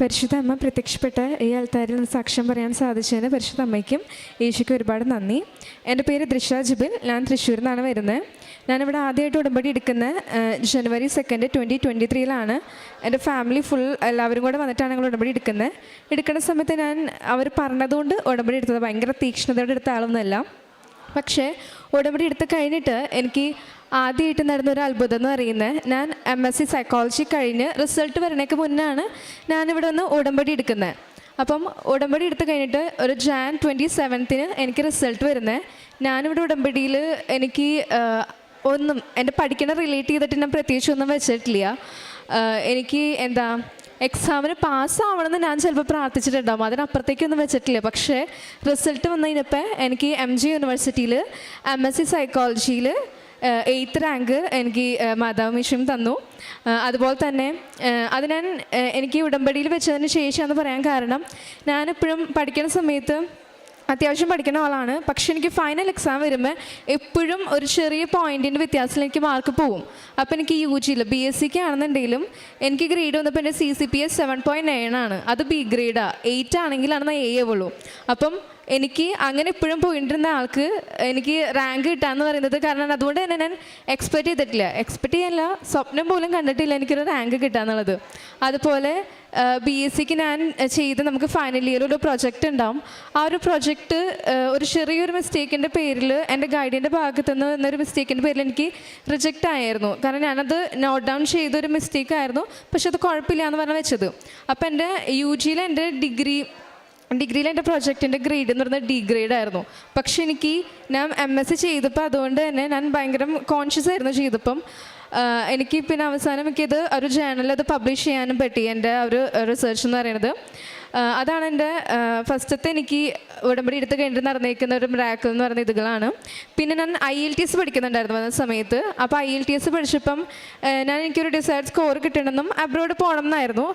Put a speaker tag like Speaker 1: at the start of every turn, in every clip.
Speaker 1: പരിശുദ്ധ അമ്മ പ്രത്യക്ഷപ്പെട്ട ഈ നിന്ന് സാക്ഷ്യം പറയാൻ സാധിച്ചതിന് പരിശുദ്ധ അമ്മയ്ക്കും ഒരുപാട് നന്ദി. എന്റെ പേര് ദൃശ ജുബിൻ. ഞാൻ തൃശ്ശൂരിൽ നിന്നാണ് വരുന്നത്. ഞാനിവിടെ ആദ്യമായിട്ട് ഉടമ്പടി എടുക്കുന്ന ജനുവരി സെക്കൻഡ് ട്വന്റി ട്വന്റി ത്രീയിലാണ് എന്റെ ഫാമിലി ഫുൾ എല്ലാവരും കൂടെ വന്നിട്ടാണ് ഞങ്ങൾ ഉടമ്പടി എടുക്കുന്നത്. എടുക്കുന്ന സമയത്ത് ഞാൻ അവർ പറഞ്ഞതുകൊണ്ട് ഉടമ്പടി എടുത്തത്. ഭയങ്കര തീക്ഷ്ണതയോടെ എടുത്ത ആളൊന്നുമല്ല. പക്ഷേ ഉടമ്പടി എടുത്ത് കഴിഞ്ഞിട്ട് എനിക്ക് ആദ്യമായിട്ട് നടന്ന ഒരു അത്ഭുതം എന്ന് പറയുന്നത് ഞാൻ എം എസ് സി സൈക്കോളജി കഴിഞ്ഞ് റിസൾട്ട് വരണേക്ക് മുന്നാണ് ഞാനിവിടെ ഒന്ന് ഉടമ്പടി എടുക്കുന്നത്. അപ്പം ഉടമ്പടി എടുത്ത് കഴിഞ്ഞിട്ട് ഒരു ജാൻ ട്വന്റി സെവൻത്തിന് എനിക്ക് റിസൾട്ട് വരുന്നത് ഞാനിവിടെ ഉടമ്പടിയിൽ എനിക്ക് ഒന്നും എന്റെ പഠിക്കണ റിലേറ്റ് ചെയ്തിട്ട് ഞാൻ പ്രത്യേകിച്ച് ഒന്നും വെച്ചിട്ടില്ല എനിക്ക് എന്താ എക്സാമിന് പാസ്സാവണമെന്ന് ഞാൻ ചിലപ്പോൾ പ്രാർത്ഥിച്ചിട്ടുണ്ടാവും. അതിനപ്പുറത്തേക്കൊന്നും വെച്ചിട്ടില്ല. പക്ഷേ റിസൾട്ട് വന്നു എനിക്ക് എം ജി യൂണിവേഴ്സിറ്റിയിൽ എം എസ് സി സൈക്കോളജിയിൽ എയ്ത്ത് റാങ്ക് എനിക്ക് മാതാവ് മിഷൻ തന്നു. അതുപോലെ തന്നെ അത് ഞാൻ എനിക്ക് ഉടമ്പടിയിൽ വെച്ചതിന് ശേഷമെന്ന് പറയാൻ കാരണം. ഞാനെപ്പോഴും പഠിക്കുന്ന സമയത്ത് അത്യാവശ്യം പഠിക്കുന്ന ആളാണ്. പക്ഷെ എനിക്ക് ഫൈനൽ എക്സാം വരുമ്പോൾ എപ്പോഴും ഒരു ചെറിയ പോയിന്റിന്റെ വ്യത്യാസത്തിൽ എനിക്ക് മാർക്ക് പോവും അപ്പോൾ എനിക്ക് യു ജിയിൽ ബി എസ് സിക്ക് ആണെന്നുണ്ടെങ്കിലും എനിക്ക് ഗ്രേഡ് വന്നപ്പോൾ എന്റെ C C P S seven point nine ആണ്. അത് ബി ഗ്രേഡാണ് എയ്റ്റ് ആണെങ്കിലാണ് എ ആവുള്ളൂ അപ്പം എനിക്ക് അങ്ങനെ ഇപ്പോഴും പോയിട്ടിരുന്ന ആൾക്ക് എനിക്ക് റാങ്ക് കിട്ടാന്ന് പറയുന്നത് കാരണം അതുകൊണ്ട് തന്നെ ഞാൻ എക്സ്പെക്റ്റ് ചെയ്തിട്ടില്ല. എക്സ്പെക്റ്റ് ചെയ്യാനില്ല സ്വപ്നം പോലും കണ്ടിട്ടില്ല എനിക്കൊരു റാങ്ക് കിട്ടാന്നുള്ളത്. അതുപോലെ ബി എസ് സിക്ക് ഞാൻ ചെയ്ത് നമുക്ക് ഫൈനൽ ഇയർ ഒരു പ്രൊജക്റ്റ് ഉണ്ടാവും. ആ ഒരു പ്രൊജക്റ്റ് ഒരു ചെറിയൊരു മിസ്റ്റേക്കിന്റെ പേരിൽ എന്റെ ഗൈഡിന്റെ ഭാഗത്തു നിന്ന് എന്നൊരു മിസ്റ്റേക്കിന്റെ പേരിൽ എനിക്ക് റിജക്റ്റ് ആയിരുന്നു കാരണം ഞാനത് നോട്ട് ഡൗൺ ചെയ്തൊരു മിസ്റ്റേക്ക് ആയിരുന്നു. പക്ഷെ അത് കുഴപ്പമില്ല എന്ന് പറഞ്ഞാൽ വെച്ചത്. അപ്പോൾ എന്റെ യു ജിയിൽ എന്റെ ഡിഗ്രി ഡിഗ്രിയിൽ എന്റെ പ്രൊജക്റ്റിന്റെ ഗ്രേഡ് എന്ന് പറയുന്നത് ഡി ഗ്രേഡ് ആയിരുന്നു. പക്ഷെ എനിക്ക് ഞാൻ എം എസ് സി ചെയ്തപ്പോൾ അതുകൊണ്ട് തന്നെ ഞാൻ ഭയങ്കര കോൺഷ്യസ് ആയിരുന്നു ചെയ്തപ്പം. എനിക്ക് പിന്നെ അവസാനം എനിക്കിത് ഒരു ജേണലിൽ അത് പബ്ലിഷ് ചെയ്യാനും പറ്റി എന്റെ ഒരു റിസർച്ച് എന്ന് പറയുന്നത്. അതാണ് എന്റെ ഫസ്റ്റത്തെ എനിക്ക് ഉടമ്പടി എടുത്ത് കഴിഞ്ഞിട്ട് നടന്നേക്കുന്ന ഒരു റാക്കിൾ എന്ന് പറയുന്ന ഇതുകളാണ്. പിന്നെ ഞാൻ ഐ എൽ ടി എസ് പഠിക്കുന്നുണ്ടായിരുന്നു ആ സമയത്ത്. അപ്പോൾ ഐ എൽ ടി എസ് പഠിച്ചപ്പം ഞാൻ എനിക്കൊരു ഡിസൈഡ് സ്കോർ കിട്ടണമെന്നും അബ്രോഡ് പോകണം എന്നായിരുന്നു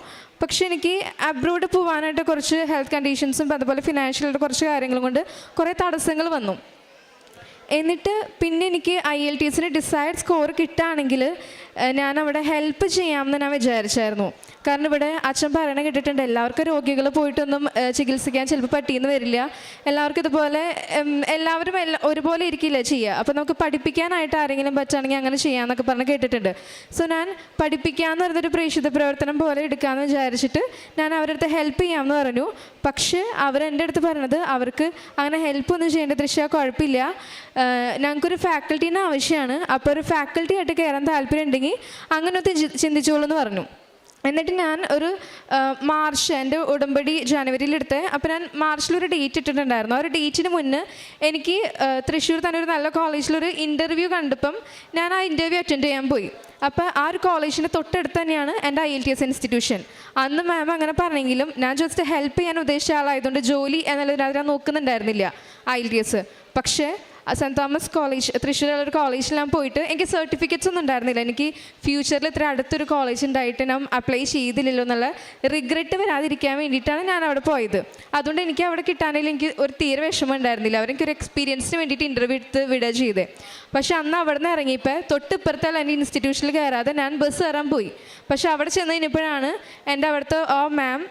Speaker 1: പക്ഷേ എനിക്ക് അബ്രോഡ് പോകാനായിട്ട് കുറച്ച് ഹെൽത്ത് കണ്ടീഷൻസും അതുപോലെ ഫിനാൻഷ്യലായിട്ട് കുറച്ച് കാര്യങ്ങളും കൊണ്ട് കുറേ തടസ്സങ്ങൾ വന്നു. എന്നിട്ട് പിന്നെ എനിക്ക് ഐ എൽ ടി എസിന് ഡിസൈഡ് സ്കോർ കിട്ടുകയാണെങ്കിൽ ഞാൻ അവിടെ ഹെൽപ്പ് ചെയ്യാമെന്ന് ഞാൻ വിചാരിച്ചായിരുന്നു. കാരണം ഇവിടെ അച്ഛൻ പറയണ കേട്ടിട്ടുണ്ട് എല്ലാവർക്കും രോഗികൾ പോയിട്ടൊന്നും ചികിത്സിക്കാൻ ചിലപ്പോൾ പറ്റിയെന്ന് വരില്ല. എല്ലാവർക്കും ഇതുപോലെ എല്ലാവരും എല്ലാ ഒരുപോലെ ഇരിക്കില്ല ചെയ്യുക അപ്പോൾ നമുക്ക് പഠിപ്പിക്കാനായിട്ട് ആരെങ്കിലും പറ്റുകയാണെങ്കിൽ അങ്ങനെ ചെയ്യാമെന്നൊക്കെ പറഞ്ഞ് കേട്ടിട്ടുണ്ട്. സോ ഞാൻ പഠിപ്പിക്കാമെന്ന് പറഞ്ഞൊരു പ്രേക്ഷിത പ്രവർത്തനം പോലെ എടുക്കാമെന്ന് വിചാരിച്ചിട്ട് ഞാൻ അവരുടെ അടുത്ത് ഹെൽപ്പ് ചെയ്യാമെന്ന് പറഞ്ഞു. പക്ഷേ അവരെന്റെ അടുത്ത് പറഞ്ഞത് അവർക്ക് അങ്ങനെ ഹെൽപ്പ് ഒന്നും ചെയ്യേണ്ട ദൃശ്യ കുഴപ്പമില്ല. ഞങ്ങൾക്കൊരു ഫാക്കൽറ്റീനെ ആവശ്യമാണ്. അപ്പോൾ ഒരു ഫാക്കൽറ്റി ആയിട്ട് കയറാൻ താല്പര്യം ഉണ്ടെങ്കിൽ അങ്ങനെ ഒന്ന് ചിന്തിച്ചോളൂ എന്ന് പറഞ്ഞു. എന്നിട്ട് ഞാൻ ഒരു മാർച്ച് എന്റെ ഉടമ്പടി ജനുവരിയിൽ എടുത്ത് അപ്പോൾ ഞാൻ മാർച്ചിലൊരു ഡേറ്റ് ഇട്ടിട്ടുണ്ടായിരുന്നു. ആ ഒരു ഡേറ്റിന് മുന്നേ എനിക്ക് തൃശ്ശൂർ തന്നെ ഒരു നല്ല കോളേജിലൊരു ഇന്റർവ്യൂ കണ്ടപ്പം ഞാൻ ആ ഇന്റർവ്യൂ അറ്റൻഡ് ചെയ്യാൻ പോയി. അപ്പോൾ ആ ഒരു കോളേജിന്റെ തൊട്ടടുത്ത് തന്നെയാണ് എന്റെ I L T S institution അന്ന് മാം അങ്ങനെ പറഞ്ഞെങ്കിലും ഞാൻ ജസ്റ്റ് ഹെൽപ്പ് ചെയ്യാൻ ഉദ്ദേശിച്ച ആളായതുകൊണ്ട് ജോലി എന്നുള്ളതിന് ഞാൻ നോക്കുന്നുണ്ടായിരുന്നില്ല ഐ എൽ ടി എസ് പക്ഷേ സെന്റ് തോമസ് കോളേജ് തൃശ്ശൂരുള്ള ഒരു കോളേജിൽ ഞാൻ പോയിട്ട് എനിക്ക് സർട്ടിഫിക്കറ്റ്സ് ഒന്നും ഉണ്ടായിരുന്നില്ല. എനിക്ക് ഫ്യൂച്ചറിൽ ഇത്ര അടുത്തൊരു കോളേജ് ഉണ്ടായിട്ട് ഞാൻ അപ്ലൈ ചെയ്തില്ലല്ലോ എന്നുള്ള റിഗ്രറ്റ് വരാതിരിക്കാൻ വേണ്ടിയിട്ടാണ് ഞാൻ അവിടെ പോയത്. അതുകൊണ്ട് എനിക്ക് അവിടെ കിട്ടാനില്ല എനിക്ക് ഒരു തീരെ വിഷമം ഉണ്ടായിരുന്നില്ല. അവരെനിക്കൊരു എക്സ്പീരിയൻസിന് വേണ്ടിയിട്ട് ഇന്റർവ്യൂ എടുത്ത് വിടുക ചെയ്തേ. പക്ഷെ അന്ന് അവിടെ നിന്ന് ഇറങ്ങിയപ്പോൾ തൊട്ടിപ്പുറത്തുള്ള എന്റെ ഇൻസ്റ്റിറ്റ്യൂഷനിൽ കയറാതെ ഞാൻ ബസ് കയറാൻ പോയി. പക്ഷേ അവിടെ ചെന്ന് കഴിഞ്ഞപ്പോഴാണ് എന്റെ അവിടുത്തെ ഓ മാം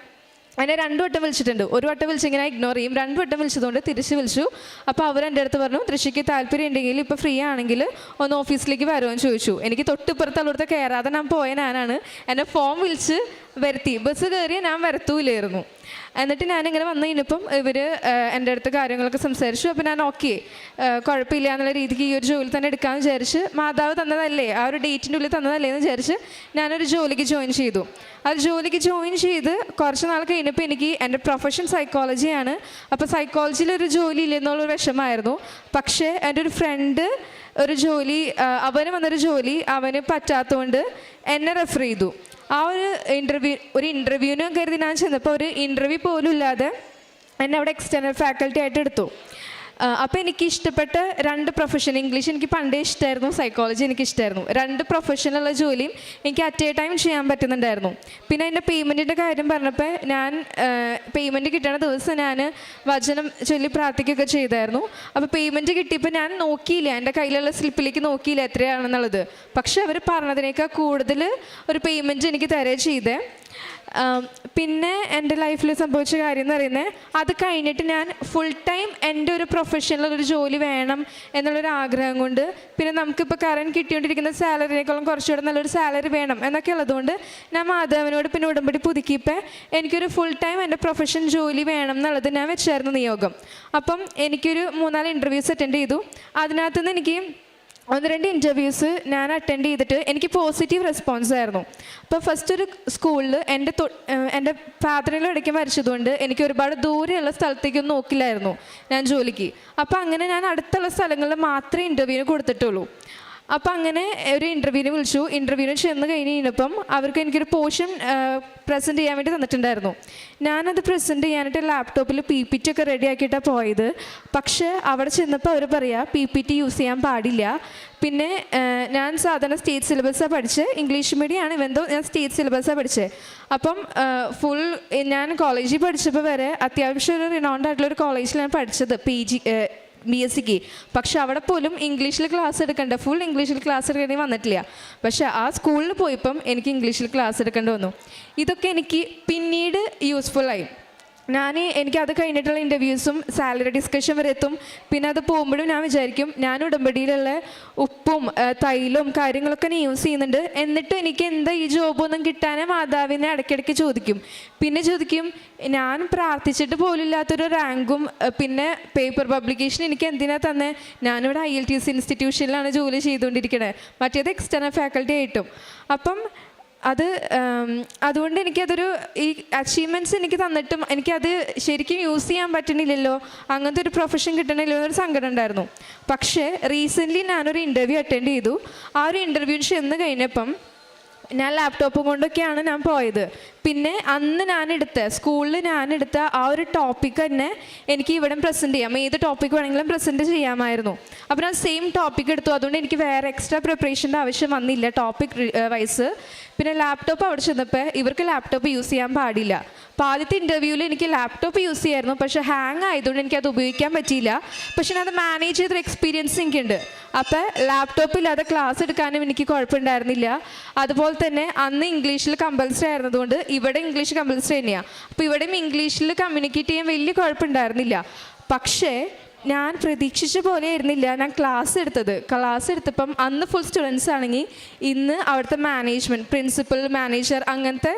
Speaker 1: എന്നെ രണ്ടു വട്ടം വിളിച്ചിട്ടുണ്ട്. ഒരു വട്ടം വിളിച്ച് ഇങ്ങനെ ഇഗ്നോർ ചെയ്യും. രണ്ട് വട്ടം വിളിച്ചതുകൊണ്ട് തിരിച്ച് വിളിച്ചു. അപ്പോൾ അവർ എന്റെ അടുത്ത് പറഞ്ഞു തൃശ്ശിക്ക് താല്പര്യം ഉണ്ടെങ്കിൽ ഇപ്പോൾ ഫ്രീ ആണെങ്കിൽ ഒന്ന് ഓഫീസിലേക്ക് വരുമെന്ന് ചോദിച്ചു. എനിക്ക് തൊട്ടിപ്പുറത്ത് അവിടുത്തെ കയറാതെ ഞാൻ പോയ ഞാനാണ്. എന്നെ ഫോം വിളിച്ച് വരുത്തി. ബസ് കയറി ഞാൻ വരത്തൂലായിരുന്നു. എന്നിട്ട് ഞാനിങ്ങനെ വന്നു കഴിഞ്ഞപ്പം ഇവർ എന്റെ അടുത്ത് കാര്യങ്ങളൊക്കെ സംസാരിച്ചു. അപ്പോൾ ഞാൻ ഓക്കെ കുഴപ്പമില്ല എന്നുള്ള രീതിക്ക് ഈ ഒരു ജോലി തന്നെ എടുക്കാമെന്ന് വിചാരിച്ച് മാതാവ് തന്നതല്ലേ ആ ഒരു ഡേറ്റിന്റെ ഉള്ളിൽ തന്നതല്ലേ എന്ന് വിചാരിച്ച് ഞാനൊരു ജോലിക്ക് ജോയിൻ ചെയ്തു. ആ ജോലിക്ക് ജോയിൻ ചെയ്ത് കുറച്ച് നാൾ കഴിഞ്ഞപ്പോൾ എനിക്ക് എന്റെ പ്രൊഫഷൻ സൈക്കോളജിയാണ് അപ്പോൾ സൈക്കോളജിയിൽ ഒരു ജോലി ഇല്ലെന്നുള്ളൊരു വിഷമമായിരുന്നു. പക്ഷേ എന്റെ ഒരു ഫ്രണ്ട് ഒരു ജോലി അവന് വന്നൊരു ജോലി അവന് പറ്റാത്തതുകൊണ്ട് എന്നെ റെഫർ ചെയ്തു. ആ ഒരു ഇന്റർവ്യൂ ഒരു ഇന്റർവ്യൂവിനും കരുതി ഞാൻ ചെന്നപ്പോൾ ഒരു ഇന്റർവ്യൂ പോലും ഇല്ലാതെ എന്നെ അവിടെ എക്സ്റ്റേണൽ ഫാക്കൽറ്റി ആയിട്ട് എടുത്തു. അപ്പോൾ എനിക്ക് ഇഷ്ടപ്പെട്ട രണ്ട് പ്രൊഫഷൻ ഇംഗ്ലീഷ് എനിക്ക് പണ്ടേ ഇഷ്ടമായിരുന്നു സൈക്കോളജി എനിക്ക് ഇഷ്ടമായിരുന്നു രണ്ട് പ്രൊഫഷനുള്ള ജോലിയും എനിക്ക് അറ്റ് എ ടൈം ചെയ്യാൻ പറ്റുന്നുണ്ടായിരുന്നു. പിന്നെ അതിന്റെ പേയ്മെന്റിന്റെ കാര്യം പറഞ്ഞപ്പോൾ ഞാൻ പേയ്മെന്റ് കിട്ടണ ദിവസം ഞാൻ വചനം ചൊല്ലി പ്രാർത്ഥിക്കുകയൊക്കെ ചെയ്തായിരുന്നു. അപ്പോൾ പേയ്മെന്റ് കിട്ടിയപ്പോൾ ഞാൻ നോക്കിയില്ല എന്റെ കയ്യിലുള്ള സ്ലിപ്പിലേക്ക് നോക്കിയില്ല എത്രയാണെന്നുള്ളത്. പക്ഷെ അവർ പറഞ്ഞതിനേക്കാൾ കൂടുതൽ ഒരു പേയ്മെന്റ് എനിക്ക് തരേ ചെയ്തേ. പിന്നെ എന്റെ ലൈഫിൽ സംഭവിച്ച കാര്യം എന്ന് പറയുന്നത് അത് കഴിഞ്ഞിട്ട് ഞാൻ ഫുൾ ടൈം എന്റെ ഒരു പ്രൊഫഷണൽ ഒരു ജോലി വേണം എന്നുള്ളൊരു ആഗ്രഹം കൊണ്ട് പിന്നെ നമുക്കിപ്പോൾ കറണ്ട് കിട്ടിക്കൊണ്ടിരിക്കുന്ന സാലറിനേക്കാളും കുറച്ചുകൂടെ നല്ലൊരു സാലറി വേണം എന്നൊക്കെ ഉള്ളതുകൊണ്ട് ഞാൻ മാധവനോട് പിന്നെ ഉടമ്പടി പുതുക്കിയപ്പോൾ എനിക്കൊരു ഫുൾ ടൈം എന്റെ പ്രൊഫഷൻ ജോലി വേണം എന്നുള്ളത് ഞാൻ വെച്ചായിരുന്നു നിയോഗം. അപ്പം എനിക്കൊരു മൂന്നാൽ ഇന്റർവ്യൂസ് അറ്റൻഡ് ചെയ്തു. അതിനകത്തുനിന്ന് എനിക്ക് ഒന്ന് രണ്ട് ഇന്റർവ്യൂസ് ഞാൻ അറ്റൻഡ് ചെയ്തിട്ട് എനിക്ക് പോസിറ്റീവ് റെസ്പോൺസ് ആയിരുന്നു. അപ്പോൾ ഫസ്റ്റ് ഒരു സ്കൂളിൽ എന്റെ എന്റെ ഫാദറിനെ ഇടയ്ക്ക് മരിച്ചതുകൊണ്ട് എനിക്ക് ഒരുപാട് ദൂരെയുള്ള സ്ഥലത്തേക്കൊന്നും നോക്കില്ലായിരുന്നു ഞാൻ ജോലിക്ക്. അപ്പോൾ അങ്ങനെ ഞാൻ അടുത്തുള്ള സ്ഥലങ്ങളിൽ മാത്രമേ ഇന്റർവ്യൂവിന് കൊടുത്തിട്ടുള്ളൂ. അപ്പോൾ അങ്ങനെ ഒരു ഇന്റർവ്യൂവിന് വിളിച്ചു. ഇന്റർവ്യൂവിന് ചെന്ന് കഴിഞ്ഞ് കഴിഞ്ഞപ്പം അവർക്ക് എനിക്കൊരു പോർഷൻ പ്രസന്റ് ചെയ്യാൻ വേണ്ടി തന്നിട്ടുണ്ടായിരുന്നു. ഞാനത് പ്രസന്റ് ചെയ്യാനായിട്ട് ലാപ്ടോപ്പിൽ പി പി ടി ഒക്കെ റെഡി ആക്കിയിട്ടാണ് പോയത്. പക്ഷേ അവിടെ ചെന്നപ്പോൾ അവർ പറയുക പി പി ടി യൂസ് ചെയ്യാൻ പാടില്ല. പിന്നെ ഞാൻ സാധാരണ സ്റ്റേറ്റ് സിലബസാണ് പഠിച്ചത് ഇംഗ്ലീഷ് മീഡിയമാണ് ഇവന്തോ ഞാൻ സ്റ്റേറ്റ് സിലബസാണ് പഠിച്ചത് അപ്പം ഫുൾ ഞാൻ കോളേജിൽ പഠിച്ചപ്പോൾ വരെ അത്യാവശ്യം ഒരു റിനൗണ്ട് ആയിട്ടുള്ള ഒരു കോളേജിൽ ഞാൻ പഠിച്ചത്. പി ജി ബി എസ് സിക്ക് പക്ഷെ അവിടെ പോലും ഇംഗ്ലീഷിൽ ക്ലാസ് എടുക്കണ്ട. ഫുൾ ഇംഗ്ലീഷിൽ ക്ലാസ് എടുക്കേണ്ടി വന്നിട്ടില്ല. പക്ഷെ ആ സ്കൂളിൽ പോയപ്പം എനിക്ക് ഇംഗ്ലീഷിൽ ക്ലാസ് എടുക്കേണ്ടി വന്നു. ഇതൊക്കെ എനിക്ക് പിന്നീട് യൂസ്ഫുള്ളായി ഞാൻ എനിക്ക് അത് കഴിഞ്ഞിട്ടുള്ള ഇന്റർവ്യൂസും സാലറി ഡിസ്കഷൻ വരെ എത്തും. പിന്നെ അത് പോകുമ്പോഴും ഞാൻ വിചാരിക്കും ഞാൻ ഉടമ്പടിയിലുള്ള ഉപ്പും തൈലും കാര്യങ്ങളൊക്കെ ഞാൻ യൂസ് ചെയ്യുന്നുണ്ട്. എന്നിട്ട് എനിക്ക് എന്താ ഈ ജോബൊന്നും കിട്ടാനേ മാതാവിനെ ഇടയ്ക്കിടയ്ക്ക് ചോദിക്കും. പിന്നെ ചോദിക്കും ഞാൻ പ്രാർത്ഥിച്ചിട്ട് പോലില്ലാത്തൊരു റാങ്കും പിന്നെ പേപ്പർ പബ്ലിക്കേഷൻ എനിക്ക് എന്തിനാ തന്നെ? ഞാനിവിടെ ഐ എൽ ടി എസ് ഇൻസ്റ്റിറ്റ്യൂഷനിലാണ് ജോലി ചെയ്തുകൊണ്ടിരിക്കുന്നത് മറ്റേത് എക്സ്റ്റേണൽ ഫാക്കൽറ്റി ആയിട്ടും. അപ്പം അത് അതുകൊണ്ട് എനിക്കതൊരു ഈ അച്ചീവ്മെന്റ്സ് എനിക്ക് തന്നിട്ടും എനിക്കത് ശരിക്കും യൂസ് ചെയ്യാൻ പറ്റണില്ലല്ലോ. അങ്ങനത്തെ ഒരു പ്രൊഫഷൻ കിട്ടണില്ലല്ലോ എന്നൊരു സങ്കടം ഉണ്ടായിരുന്നു. പക്ഷേ റീസെന്റ്ലി ഞാനൊരു ഇന്റർവ്യൂ അറ്റൻഡ് ചെയ്തു. ആ ഒരു ഇന്റർവ്യൂ ചെന്ന് കഴിഞ്ഞപ്പം ഞാൻ ലാപ്ടോപ്പ് കൊണ്ടൊക്കെയാണ് ഞാൻ പോയത്. പിന്നെ അന്ന് ഞാനെടുത്ത സ്കൂളിൽ ഞാനെടുത്ത ആ ഒരു ടോപ്പിക് തന്നെ എനിക്ക് ഇവിടെ പ്രസന്റ് ചെയ്യാം. ഏത് ടോപ്പിക് വേണമെങ്കിലും പ്രസന്റ് ചെയ്യാമായിരുന്നു. അപ്പോൾ ഞാൻ സെയിം ടോപ്പിക് എടുത്തു. അതുകൊണ്ട് എനിക്ക് വേറെ എക്സ്ട്രാ പ്രിപ്പറേഷന്റെ ആവശ്യം വന്നില്ല ടോപ്പിക് വൈസ് പിന്നെ ലാപ്ടോപ്പ് അവിടെ ചെന്നപ്പോൾ ഇവർക്ക് ലാപ്ടോപ്പ് യൂസ് ചെയ്യാൻ പാടില്ല. അപ്പോൾ ആദ്യത്തെ ഇന്റർവ്യൂവിൽ എനിക്ക് ലാപ്ടോപ്പ് യൂസ് ചെയ്യായിരുന്നു. പക്ഷേ ഹാങ് ആയതുകൊണ്ട് എനിക്കത് ഉപയോഗിക്കാൻ പറ്റിയില്ല. പക്ഷേ ഞാൻ അത് മാനേജ് ചെയ്തൊരു എക്സ്പീരിയൻസ് എനിക്കുണ്ട്. അപ്പോൾ ലാപ്ടോപ്പ് ഇല്ലാതെ ക്ലാസ് എടുക്കാനും എനിക്ക് കുഴപ്പമുണ്ടായിരുന്നില്ല. അതുപോലെ തന്നെ അന്ന് ഇംഗ്ലീഷിൽ കമ്പൽസറി ആയിരുന്നതുകൊണ്ട് ഇവിടെ ഇംഗ്ലീഷ് കമ്പൽസറി തന്നെയാണ് അപ്പോൾ ഇവിടെയും ഇംഗ്ലീഷിൽ കമ്മ്യൂണിക്കേറ്റ് ചെയ്യാൻ വലിയ കുഴപ്പമുണ്ടായിരുന്നില്ല. പക്ഷേ ഞാൻ പ്രതീക്ഷിച്ച പോലെ ആയിരുന്നില്ല. ഞാൻ ക്ലാസ് എടുത്തത്. ക്ലാസ് എടുത്തപ്പം അന്ന് ഫുൾ സ്റ്റുഡൻസ് ആണെങ്കിൽ ഇന്ന് അവിടുത്തെ മാനേജ്മെന്റ് പ്രിൻസിപ്പൽ മാനേജർ അങ്ങനത്തെ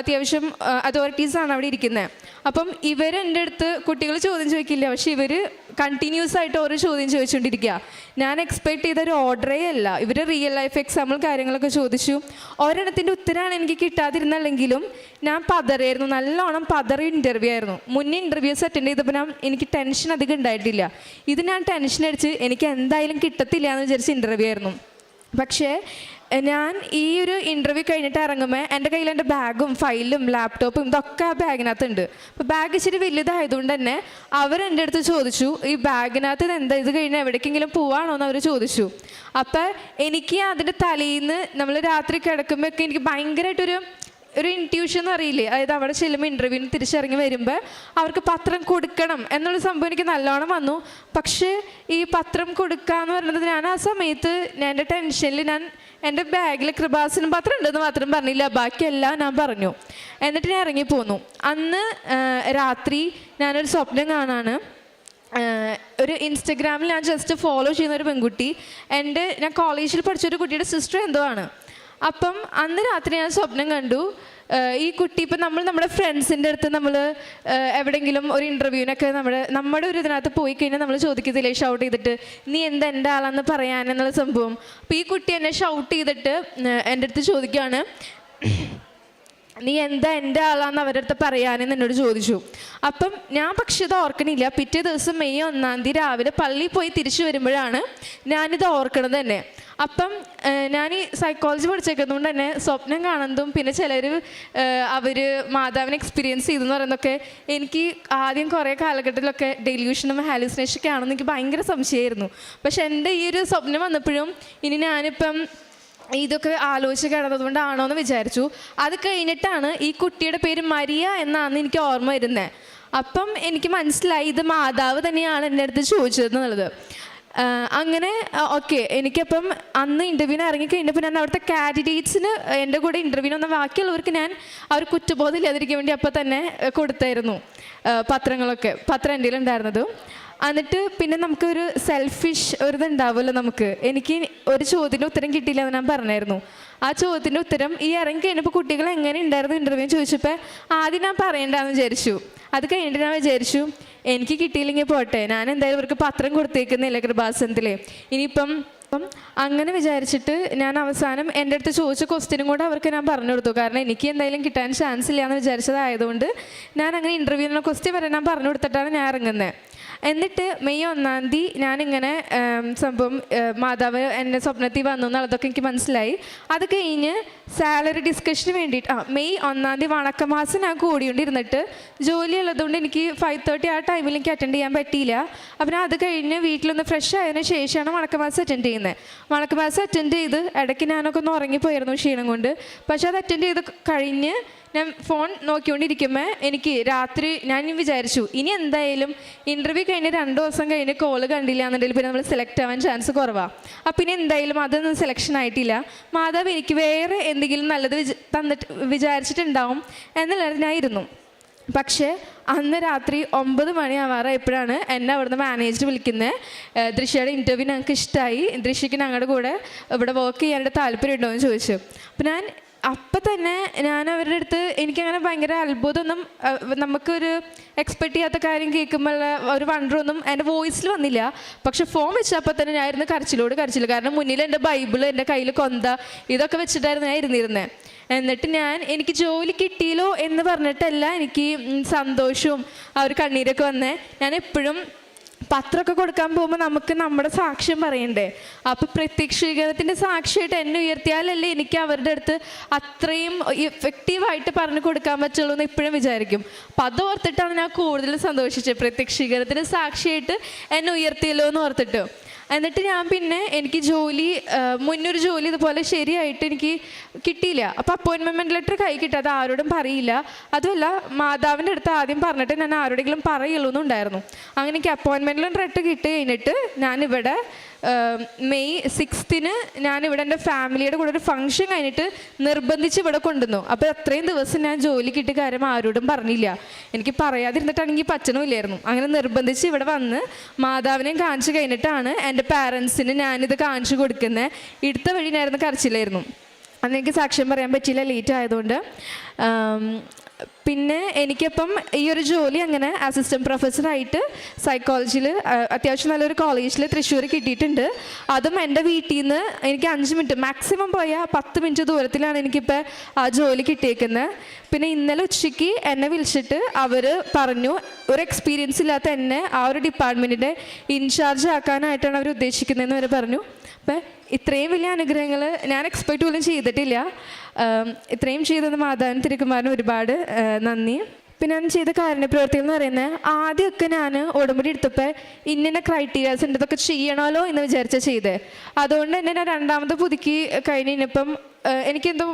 Speaker 1: അത്യാവശ്യം അതോറിറ്റീസാണ് അവിടെ ഇരിക്കുന്നത് അപ്പം ഇവരെന്റെ അടുത്ത് കുട്ടികൾ ചോദ്യം ചോദിക്കില്ല. പക്ഷേ ഇവർ കണ്ടിന്യൂസ് ആയിട്ട് ഓരോ ചോദ്യം ചോദിച്ചുകൊണ്ടിരിക്കുക ഞാൻ എക്സ്പെക്ട് ചെയ്ത ഒരു ഓർഡറേ അല്ല. ഇവർ റിയൽ ലൈഫ് എക്സാമ്പിൾ കാര്യങ്ങളൊക്കെ ചോദിച്ചു. ഒരെണ്ണത്തിന്റെ ഉത്തരമാണ് എനിക്ക് കിട്ടാതിരുന്നല്ലെങ്കിലും ഞാൻ പതറിയായിരുന്നു. നല്ലോണം പതറി ഇന്റർവ്യൂ ആയിരുന്നു. മുന്നേ ഇന്റർവ്യൂസ് അറ്റൻഡ് ചെയ്തപ്പോൾ ഞാൻ എനിക്ക് ടെൻഷൻ അധികം ഉണ്ടായിട്ടില്ല. ഇത് ഞാൻ ടെൻഷൻ അടിച്ച് എനിക്ക് എന്തായാലും കിട്ടത്തില്ല എന്ന് വിചാരിച്ച് ഇന്റർവ്യൂ ആയിരുന്നു. പക്ഷേ ഞാൻ ഈ ഒരു ഇന്റർവ്യൂ കഴിഞ്ഞിട്ട് ഇറങ്ങുമ്പോൾ എന്റെ കയ്യിൽ എന്റെ ബാഗും ഫയലും ലാപ്ടോപ്പും ഇതൊക്കെ ആ ബാഗിനകത്ത് ഉണ്ട് അപ്പോൾ ബാഗ് ഇച്ചിരി വലുതായതുകൊണ്ട് തന്നെ അവർ എന്റെ അടുത്ത് ചോദിച്ചു ഈ ബാഗിനകത്ത് എന്താ? ഇത് കഴിഞ്ഞാൽ എവിടേക്കെങ്കിലും പോവാണോ? എന്ന് അവർ ചോദിച്ചു. അപ്പോൾ എനിക്ക് അതിന്റെ തലേന്ന് നമ്മൾ രാത്രി കിടക്കുമ്പോഴൊക്കെ എനിക്ക് ഭയങ്കരമായിട്ടൊരു ഒരു ഇന്റ്യൂഷൻ അറിയില്ലേ അതായത് അവിടെ ചെല്ലുമ്പോൾ ഇന്റർവ്യൂവിന് തിരിച്ചിറങ്ങി വരുമ്പോൾ അവർക്ക് പത്രം കൊടുക്കണം എന്നുള്ള സംഭവം എനിക്ക് നല്ലോണം വന്നു. പക്ഷേ ഈ പത്രം കൊടുക്കുക എന്ന് പറയുന്നത് ഞാൻ ആ സമയത്ത് ഞാൻ എന്റെ ടെൻഷനിൽ ഞാൻ എന്റെ ബാഗിൽ കൃപാസനം പത്രം ഉണ്ടെന്ന് മാത്രം പറഞ്ഞില്ല. ബാക്കിയെല്ലാം ഞാൻ പറഞ്ഞു. എന്നിട്ട് ഞാൻ ഇറങ്ങി പോന്നു. അന്ന് രാത്രി ഞാനൊരു സ്വപ്നം കാണാണ്. ഒരു ഇൻസ്റ്റഗ്രാമിൽ ഞാൻ ജസ്റ്റ് ഫോളോ ചെയ്യുന്ന ഒരു പെൺകുട്ടി. എന്റെ ഞാൻ കോളേജിൽ പഠിച്ച ഒരു കുട്ടിയുടെ സിസ്റ്റർ എന്തോ ആണ്. അപ്പം അന്ന് രാത്രി ഞാൻ സ്വപ്നം കണ്ടു. ഈ കുട്ടി ഇപ്പം നമ്മൾ നമ്മുടെ ഫ്രണ്ട്സിന്റെ അടുത്ത് നമ്മൾ എവിടെയെങ്കിലും ഒരു ഇന്റർവ്യൂവിനൊക്കെ നമ്മുടെ നമ്മുടെ ഒരു ഇതിനകത്ത് പോയി കഴിഞ്ഞാൽ നമ്മൾ ചോദിക്കത്തില്ലേ ഷൗട്ട് ചെയ്തിട്ട് നീ എന്താ എന്റെ ആളാന്ന് പറയാൻ എന്നുള്ള സംഭവം. അപ്പം ഈ കുട്ടി എന്നെ ഷൗട്ട് ചെയ്തിട്ട് എന്റെ അടുത്ത് ചോദിക്കുകയാണ് നീ എന്താ എന്റെ ആളാന്ന് അവരുടെ അടുത്ത് പറയാനെന്ന് എന്നോട് ചോദിച്ചു. അപ്പം ഞാൻ പക്ഷെ ഇത് ഓർക്കണില്ല. പിറ്റേ ദിവസം മെയ് ഒന്നാം തീയതി രാവിലെ പള്ളിയിൽ പോയി തിരിച്ചു വരുമ്പോഴാണ് ഞാനിത് ഓർക്കണത് തന്നെ. അപ്പം ഞാൻ ഈ സൈക്കോളജി പഠിച്ചേക്കുന്നതുകൊണ്ട് തന്നെ സ്വപ്നം കാണുന്നതും പിന്നെ ചിലർ അവർ മാതാവിനെ എക്സ്പീരിയൻസ് ചെയ്തെന്ന് പറയുന്നതൊക്കെ എനിക്ക് ആദ്യം കുറേ കാലഘട്ടത്തിലൊക്കെ ഡെല്യൂഷനും ഹാലുസിനേഷനൊക്കെ ആണെന്ന് എനിക്ക് ഭയങ്കര സംശയമായിരുന്നു പക്ഷെ എന്റെ ഈ ഒരു സ്വപ്നം വന്നപ്പോഴും ഇനി ഞാനിപ്പം ഇതൊക്കെ ആലോചിച്ച് കിടന്നതുകൊണ്ടാണോ എന്ന് വിചാരിച്ചു. അത് കഴിഞ്ഞിട്ടാണ് ഈ കുട്ടിയുടെ പേര് മരിയ എന്നാണ് എനിക്ക് ഓർമ്മ വരുന്നത് അപ്പം എനിക്ക് മനസ്സിലായി ഇത് മാതാവ് തന്നെയാണ് എന്റെ അടുത്ത് ചോദിച്ചത് എന്നുള്ളത്. അങ്ങനെ ഓക്കെ എനിക്കപ്പം അന്ന് ഇന്റർവ്യൂവിന് ഇറങ്ങിക്കഴിഞ്ഞപ്പോൾ ഞാൻ അവിടുത്തെ കാൻഡിഡേറ്റ്സിന് എന്റെ കൂടെ ഇന്റർവ്യൂവിന് വന്ന ബാക്കിയുള്ളവർക്ക് ഞാൻ അവർ ഒരു കുറ്റബോധം ഇല്ലാതിരിക്കാൻ വേണ്ടി അപ്പോൾ തന്നെ കൊടുത്തായിരുന്നു പത്രങ്ങളൊക്കെ പത്രം എന്റെ ഉണ്ടായിരുന്നത് എന്നിട്ട് പിന്നെ നമുക്ക് ഒരു സെൽഫിഷ് ഒരു ഇതുണ്ടാവുമല്ലോ നമുക്ക്. എനിക്ക് ഒരു ചോദ്യത്തിന് ഉത്തരം കിട്ടിയില്ല എന്ന് ഞാൻ പറഞ്ഞായിരുന്നു. ആ ചോദ്യത്തിന്റെ ഉത്തരം ഈ ഇറങ്ങി കഴിഞ്ഞപ്പോൾ കുട്ടികൾ എങ്ങനെ ഉണ്ടായിരുന്നു ഇന്റർവ്യൂ ചോദിച്ചപ്പോൾ ആദ്യം ഞാൻ പറയണ്ടെന്ന് വിചാരിച്ചു. അത് കഴിഞ്ഞിട്ട് ഞാൻ വിചാരിച്ചു എനിക്ക് കിട്ടിയില്ലെങ്കിൽ പോട്ടെ. ഞാൻ എന്തായാലും ഇവർക്ക് പത്രം കൊടുത്തേക്കുന്നില്ല കൃപാസനത്തിൽ ഇനിയിപ്പം അപ്പം അങ്ങനെ വിചാരിച്ചിട്ട് ഞാൻ അവസാനം എന്റെ അടുത്ത് ചോദിച്ച ക്വസ്റ്റ്യനും കൂടെ അവർക്ക് ഞാൻ പറഞ്ഞു കൊടുത്തു. കാരണം എനിക്ക് എന്തായാലും കിട്ടാൻ ചാൻസ് ഇല്ല എന്ന് വിചാരിച്ചതായതുകൊണ്ട് ഞാൻ അങ്ങനെ ഇന്റർവ്യൂവിനുള്ള ക്വസ്റ്റ്യൻ വരെ ഞാൻ പറഞ്ഞു കൊടുത്തിട്ടാണ് ഞാൻ ഇറങ്ങുന്നത് എന്നിട്ട് മെയ് ഒന്നാം തീയതി ഞാനിങ്ങനെ സംഭവം മാതാവ് എന്റെ സ്വപ്നത്തിൽ വന്നു എന്നുള്ളതൊക്കെ എനിക്ക് മനസ്സിലായി. അത് കഴിഞ്ഞ് സാലറി ഡിസ്കഷന് വേണ്ടിയിട്ട് ആ മെയ് ഒന്നാം തീയതി വണക്കമാസം ഞാൻ കൂടിയോണ്ടിരുന്നിട്ട് ജോലി ഉള്ളതുകൊണ്ട് എനിക്ക് ഫൈവ് തേർട്ടി ആ ടൈമിൽ എനിക്ക് അറ്റൻഡ് ചെയ്യാൻ പറ്റിയില്ല. അപ്പം അത് കഴിഞ്ഞ് വീട്ടിലൊന്ന് ഫ്രഷ് ആയതിനു ശേഷമാണ് വണക്കമാസം അറ്റൻഡ് ചെയ്യുന്നത്. വണക്കമാസം അറ്റൻഡ് ചെയ്ത് ഇടയ്ക്ക് ഞാനൊക്കെ ഒന്ന് ഉറങ്ങിപ്പോയിരുന്നു ക്ഷീണം കൊണ്ട്. പക്ഷേ അത് അറ്റൻഡ് ചെയ്ത് കഴിഞ്ഞ് ഞാൻ ഫോൺ നോക്കിക്കൊണ്ടിരിക്കുമ്പോൾ എനിക്ക് രാത്രി ഞാൻ വിചാരിച്ചു ഇനി എന്തായാലും ഇന്റർവ്യൂ കഴിഞ്ഞ് രണ്ട് ദിവസം കഴിഞ്ഞ് കോൾ കണ്ടില്ല എന്നുണ്ടെങ്കിൽ പിന്നെ നമ്മൾ സെലക്ട് ആവാൻ ചാൻസ് കുറവാണ് അപ്പം ഇനി എന്തായാലും അതൊന്നും സെലക്ഷൻ ആയിട്ടില്ല. മാതാവ് എനിക്ക് വേറെ എന്തെങ്കിലും നല്ലത് വിച തന്നിട്ട് വിചാരിച്ചിട്ടുണ്ടാവും എന്നുള്ളതിനായിരുന്നു പക്ഷേ അന്ന് രാത്രി ഒമ്പത് മണിയാവാറായപ്പോഴാണ് എന്നെ അവിടുന്ന് മാനേജർ വിളിക്കുന്നത് ദൃശ്യയുടെ ഇന്റർവ്യൂ ഞങ്ങൾക്ക് ഇഷ്ടമായി ദൃശ്യക്ക് ഞങ്ങളുടെ കൂടെ ഇവിടെ വർക്ക് ചെയ്യാനായിട്ട് താല്പര്യമുണ്ടോ എന്ന് ചോദിച്ചു. അപ്പം ഞാൻ അപ്പം തന്നെ ഞാൻ അവരുടെ അടുത്ത് എനിക്കങ്ങനെ ഭയങ്കര അത്ഭുതമൊന്നും നമുക്കൊരു എക്സ്പെക്ട് ചെയ്യാത്ത കാര്യം കേൾക്കുമ്പോൾ ഒരു വണ്ടറൊന്നും എന്റെ വോയിസിൽ വന്നില്ല. പക്ഷെ ഫോൺ വെച്ചപ്പോൾ തന്നെ ഞാൻ ഇരുന്ന് കരച്ചിലോട് കരച്ചില്ല കാരണം മുന്നിൽ എന്റെ ബൈബിൾ എന്റെ കയ്യിൽ കൊന്ത ഇതൊക്കെ വെച്ചിട്ടായിരുന്നു ഞാൻ ഇരുന്നിരുന്നത് എന്നിട്ട് ഞാൻ എനിക്ക് ജോലി കിട്ടിയല്ലോ എന്ന് പറഞ്ഞിട്ടല്ല എനിക്ക് സന്തോഷവും ആ ഒരു കണ്ണീരൊക്കെ വന്നേ. ഞാൻ എപ്പോഴും പത്രമൊക്കെ കൊടുക്കാൻ പോകുമ്പോൾ നമുക്ക് നമ്മുടെ സാക്ഷ്യം പറയണ്ടേ? അപ്പോൾ പ്രത്യക്ഷീകരണത്തിന്റെ സാക്ഷിയായിട്ട് എന്നെ ഉയർത്തിയാലല്ലേ എനിക്ക് അവരുടെ അടുത്ത് അത്രയും എഫക്റ്റീവായിട്ട് പറഞ്ഞു കൊടുക്കാൻ പറ്റുള്ളൂ എന്ന് ഇപ്പോഴും വിചാരിക്കും. അപ്പം അത് ഓർത്തിട്ടാണ് ഞാൻ കൂടുതൽ സന്തോഷിച്ചത്. പ്രത്യക്ഷീകരണത്തിന്റെ സാക്ഷിയായിട്ട് എന്നെ ഉയർത്തിയല്ലോ എന്ന് ഓർത്തിട്ട്. എന്നിട്ട് ഞാൻ പിന്നെ എനിക്ക് ജോലി മുന്നൊരു ജോലി ഇതുപോലെ ശരിയായിട്ട് എനിക്ക് കിട്ടിയില്ല. അപ്പോൾ അപ്പോയിൻമെന്റ് ലെറ്റർ കൈ കിട്ടുക അത് ആരോടും പറയില്ല. അതുമല്ല മാതാവിന്റെ അടുത്ത് ആദ്യം പറഞ്ഞിട്ട് ഞാൻ ആരോടെങ്കിലും പറയുള്ളൂ എന്നുണ്ടായിരുന്നു അങ്ങനെ എനിക്ക് അപ്പോയിൻമെന്റ് ലെറ്റർ കിട്ടി കഴിഞ്ഞിട്ട് ഞാനിവിടെ മെയ് സിക്സ്തിന് ഇവിടെ എന്റെ ഫാമിലിയുടെ കൂടെ ഒരു ഫംഗ്ഷൻ കഴിഞ്ഞിട്ട് നിർബന്ധിച്ച് ഇവിടെ കൊണ്ടുവന്നു. അപ്പോൾ അത്രയും ദിവസം ഞാൻ ജോലി കിട്ടിയ കാര്യം ആരോടും പറഞ്ഞില്ല. എനിക്ക് പറയാതിരുന്നിട്ടാണെങ്കിൽ പച്ചനും ഇല്ലായിരുന്നു. അങ്ങനെ നിർബന്ധിച്ച് ഇവിടെ വന്ന് മാതാവിനെയും കാണിച്ചു കഴിഞ്ഞിട്ടാണ് എന്റെ പാരൻസിന് ഞാനിത് കാണിച്ചു കൊടുക്കുന്നത് ഇടുത്ത വഴി ഞാനിരുന്ന് കരച്ചില്ലായിരുന്നു. അന്ന് എനിക്ക് സാക്ഷ്യം പറയാൻ പറ്റിയില്ല ലേറ്റ് ആയതുകൊണ്ട്. പിന്നെ എനിക്കിപ്പം ഈ ഒരു ജോലി അങ്ങനെ അസിസ്റ്റന്റ് പ്രൊഫസറായിട്ട് സൈക്കോളജിയിൽ അത്യാവശ്യം നല്ലൊരു കോളേജിൽ തൃശ്ശൂർ കിട്ടിയിട്ടുണ്ട്. അതും എന്റെ വീട്ടിൽ നിന്ന് എനിക്ക് അഞ്ച് മിനിറ്റ് മാക്സിമം പോയാൽ പത്ത് മിനിറ്റ് ദൂരത്തിലാണ് എനിക്കിപ്പോൾ ആ ജോലി കിട്ടിയേക്കുന്നത് പിന്നെ ഇന്നലെ ഉച്ചയ്ക്ക് എന്നെ വിളിച്ചിട്ട് അവർ പറഞ്ഞു ഒരു എക്സ്പീരിയൻസ് ഇല്ലാത്ത എന്നെ ആ ഒരു ഡിപ്പാർട്ട്മെന്റിന്റെ ഇൻചാർജ് ആക്കാനായിട്ടാണ് അവർ ഉദ്ദേശിക്കുന്നതെന്ന് അവർ പറഞ്ഞു. അപ്പം ഇത്രയും വലിയ അനുഗ്രഹങ്ങൾ ഞാൻ എക്സ്പെക്റ്റ് പോലും ചെയ്തിട്ടില്ല. ഇത്രയും ചെയ്തത് മാതാവിന് തിരുക്കുമാറിന് ഒരുപാട് നന്ദി. പിന്നെ ഞാൻ ചെയ്ത കാരുണ്യപ്രവർത്തികൾ എന്ന് പറയുന്നത് ആദ്യമൊക്കെ ഞാൻ ഉടമ്പടി എടുത്തപ്പോൾ ഇന്ന ക്രൈറ്റീരിയാസ് ഉണ്ട് ഇതൊക്കെ ചെയ്യണമല്ലോ എന്ന് വിചാരിച്ച ചെയ്തത് അതുകൊണ്ട് തന്നെ ഞാൻ രണ്ടാമത് പുതുക്കി കഴിഞ്ഞ് കഴിഞ്ഞപ്പം എനിക്കെന്തോ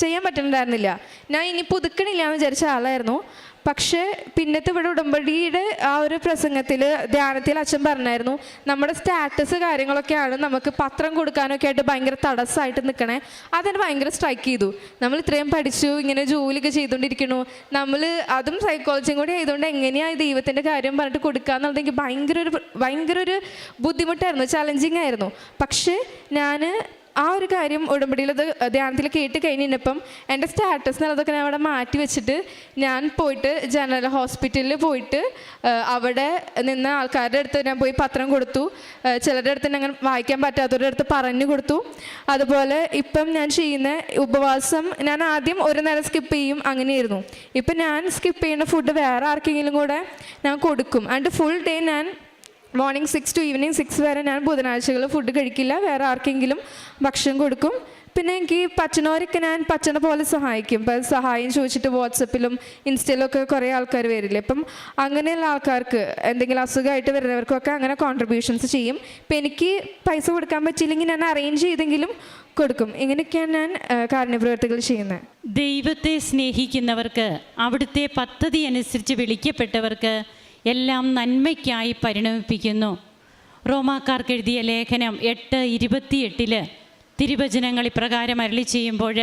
Speaker 1: ചെയ്യാൻ പറ്റുന്നുണ്ടായിരുന്നില്ല ഞാൻ ഇനി പുതുക്കണില്ല എന്ന് വിചാരിച്ച ആളായിരുന്നു. പക്ഷേ പിന്നത്തെ ഇവിടെ ഉടമ്പടിയുടെ ആ ഒരു പ്രസംഗത്തിൽ ധ്യാനത്തിൽ അച്ഛൻ പറഞ്ഞായിരുന്നു നമ്മുടെ സ്റ്റാറ്റസ് കാര്യങ്ങളൊക്കെയാണ് നമുക്ക് പത്രം കൊടുക്കാനൊക്കെ ആയിട്ട് ഭയങ്കര തടസ്സമായിട്ട് നിൽക്കണേ അതെന്നെ ഭയങ്കര സ്ട്രൈക്ക് ചെയ്തു. നമ്മൾ ഇത്രയും പഠിച്ചു ഇങ്ങനെ ജോലിയൊക്കെ ചെയ്തുകൊണ്ടിരിക്കണു നമ്മൾ അതും സൈക്കോളജിയും കൂടി ആയതുകൊണ്ട് എങ്ങനെയാണ് ദൈവത്തിന്റെ കാര്യം പറഞ്ഞിട്ട് കൊടുക്കുക എന്നുള്ളത് എനിക്ക് ഭയങ്കര ഒരു ഭയങ്കര ഒരു ബുദ്ധിമുട്ടായിരുന്നു ചലഞ്ചിങ് ആയിരുന്നു. പക്ഷേ ഞാൻ ആ ഒരു കാര്യം ഉടമ്പടിയിൽ അത് ധ്യാനത്തിൽ കേട്ട് കഴിഞ്ഞപ്പം എന്റെ സ്റ്റാറ്റസ് എന്നുള്ളതൊക്കെ ഞാൻ അവിടെ മാറ്റി വെച്ചിട്ട് ഞാൻ പോയിട്ട് ജനറൽ ഹോസ്പിറ്റലിൽ പോയിട്ട് അവിടെ നിന്ന് ആൾക്കാരുടെ അടുത്ത് ഞാൻ പോയി പത്രം കൊടുത്തു. ചിലരുടെ അടുത്ത് അങ്ങനെ വായിക്കാൻ പറ്റാത്തവരുടെ അടുത്ത് പറഞ്ഞു കൊടുത്തു. അതുപോലെ ഇപ്പം ഞാൻ ചെയ്യുന്ന ഉപവാസം ഞാൻ ആദ്യം ഒരു നേരം സ്കിപ്പ് ചെയ്യും അങ്ങനെയായിരുന്നു. ഇപ്പം ഞാൻ സ്കിപ്പ് ചെയ്യുന്ന ഫുഡ് വേറെ ആർക്കെങ്കിലും കൂടെ ഞാൻ കൊടുക്കും. ആൻഡ് ഫുൾ ഡേ ഞാൻ morning six to evening six വരെ ഞാൻ ബുധനാഴ്ചകൾ ഫുഡ് കഴിക്കില്ല. വേറെ ആർക്കെങ്കിലും ഭക്ഷണം കൊടുക്കും. പിന്നെ എനിക്ക് പച്ചനോരൊക്കെ ഞാൻ പച്ചനെ പോലെ സഹായിക്കും. ഇപ്പം സഹായം ചോദിച്ചിട്ട് വാട്സപ്പിലും ഇൻസ്റ്റയിലും ഒക്കെ കുറേ ആൾക്കാർ വരില്ലേ? അപ്പം അങ്ങനെയുള്ള ആൾക്കാർക്ക് എന്തെങ്കിലും അസുഖമായിട്ട് വരുന്നവർക്കൊക്കെ അങ്ങനെ കോൺട്രിബ്യൂഷൻസ് ചെയ്യും. ഇപ്പം എനിക്ക് പൈസ കൊടുക്കാൻ പറ്റിയില്ലെങ്കിൽ ഞാൻ അറേഞ്ച് ചെയ്തെങ്കിലും കൊടുക്കും. ഇങ്ങനെയൊക്കെയാണ് ഞാൻ കാരുണ്യപ്രവർത്തികൾ ചെയ്യുന്നത്.
Speaker 2: ദൈവത്തെ സ്നേഹിക്കുന്നവർക്ക് അവിടുത്തെ പദ്ധതി അനുസരിച്ച് വിളിക്കപ്പെട്ടവർക്ക് എല്ലാം നന്മയ്ക്കായി പരിണമിപ്പിക്കുന്നു. റോമാക്കാർക്ക് എഴുതിയ ലേഖനം എട്ട് ഇരുപത്തിയെട്ടിൽ തിരുവചനങ്ങൾ ഇപ്രകാരം അരളി ചെയ്യുമ്പോൾ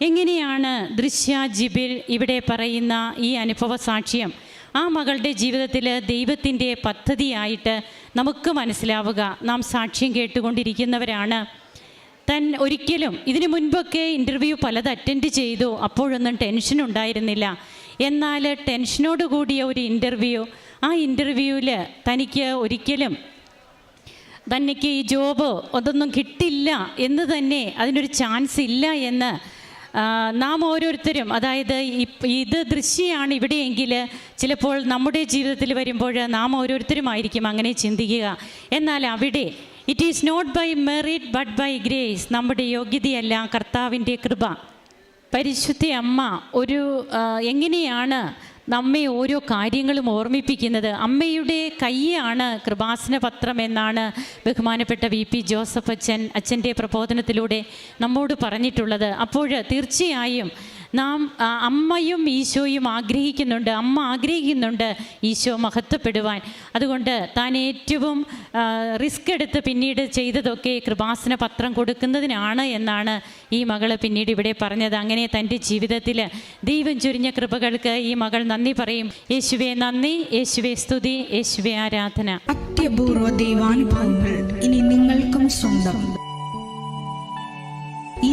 Speaker 2: എങ്ങനെയാണ് ദൃശ്യ ജിബിൽ ഇവിടെ പറയുന്ന ഈ അനുഭവ സാക്ഷ്യം? ആ മകളുടെ ജീവിതത്തിൽ ദൈവത്തിന്റെ പദ്ധതിയായിട്ട് നമുക്ക് മനസ്സിലാവുക. നാം സാക്ഷ്യം കേട്ടുകൊണ്ടിരിക്കുന്നവരാണ്. തൻ ഒരിക്കലും ഇതിനു മുൻപൊക്കെ ഇന്റർവ്യൂ പലത് അറ്റൻഡ് ചെയ്തു. അപ്പോഴൊന്നും ടെൻഷൻ ഉണ്ടായിരുന്നില്ല. എന്നാൽ ടെൻഷനോട് കൂടിയ ഒരു ഇന്റർവ്യൂ ആ ഇന്റർവ്യൂവിൽ തനിക്ക് ഒരിക്കലും തനിക്ക് ഈ ജോബ് അതൊന്നും കിട്ടില്ല എന്ന് തന്നെ അതിനൊരു ചാൻസ് ഇല്ല എന്ന് നാം ഓരോരുത്തരും അതായത് ഇത് ദൃശ്യമാണ് ഇവിടെയെങ്കിൽ ചിലപ്പോൾ നമ്മുടെ ജീവിതത്തിൽ വരുമ്പോൾ നാം ഓരോരുത്തരുമായിരിക്കും അങ്ങനെ ചിന്തിക്കുക. എന്നാൽ അവിടെ it is not by merit but by grace നമ്മുടെ യോഗ്യതയല്ല കർത്താവിന്റെ കൃപ. പരിശുദ്ധ അമ്മ ഒരു എങ്ങനെയാണ് നമ്മെ ഓരോ കാര്യങ്ങളും ഓർമ്മിപ്പിക്കുന്നത്? അമ്മയുടെ കൈയാണ് കൃപാസന പത്രം എന്നാണ് ബഹുമാനപ്പെട്ട വി പി ജോസഫ് അച്ഛൻ അച്ഛന്റെ പ്രബോധനത്തിലൂടെ നമ്മോട് പറഞ്ഞിട്ടുള്ളത്. അപ്പോൾ തീർച്ചയായും നാം അമ്മയും ഈശോയും ആഗ്രഹിക്കുന്നുണ്ട് അമ്മ ആഗ്രഹിക്കുന്നുണ്ട് ഈശോ മഹത്വപ്പെടുവാൻ. അതുകൊണ്ട് താൻ ഏറ്റവും റിസ്ക് എടുത്ത് പിന്നീട് ചെയ്തതൊക്കെ കൃപാസന പത്രം കൊടുക്കുന്നതിനാണ് എന്നാണ് ഈ മകൾ പിന്നീട് ഇവിടെ പറഞ്ഞത്. അങ്ങനെ തന്റെ ജീവിതത്തിൽ ദൈവം ചുരിഞ്ഞ കൃപകൾക്ക് ഈ മകൾ നന്ദി പറയും. യേശുവെ നന്ദി യേശുവെ സ്തുതി യേശുവെ ആരാധന.
Speaker 3: അത്യപൂർവ ദൈവാനുഭവങ്ങൾ ഇനി നിങ്ങൾക്കും സ്വന്തം. ഈ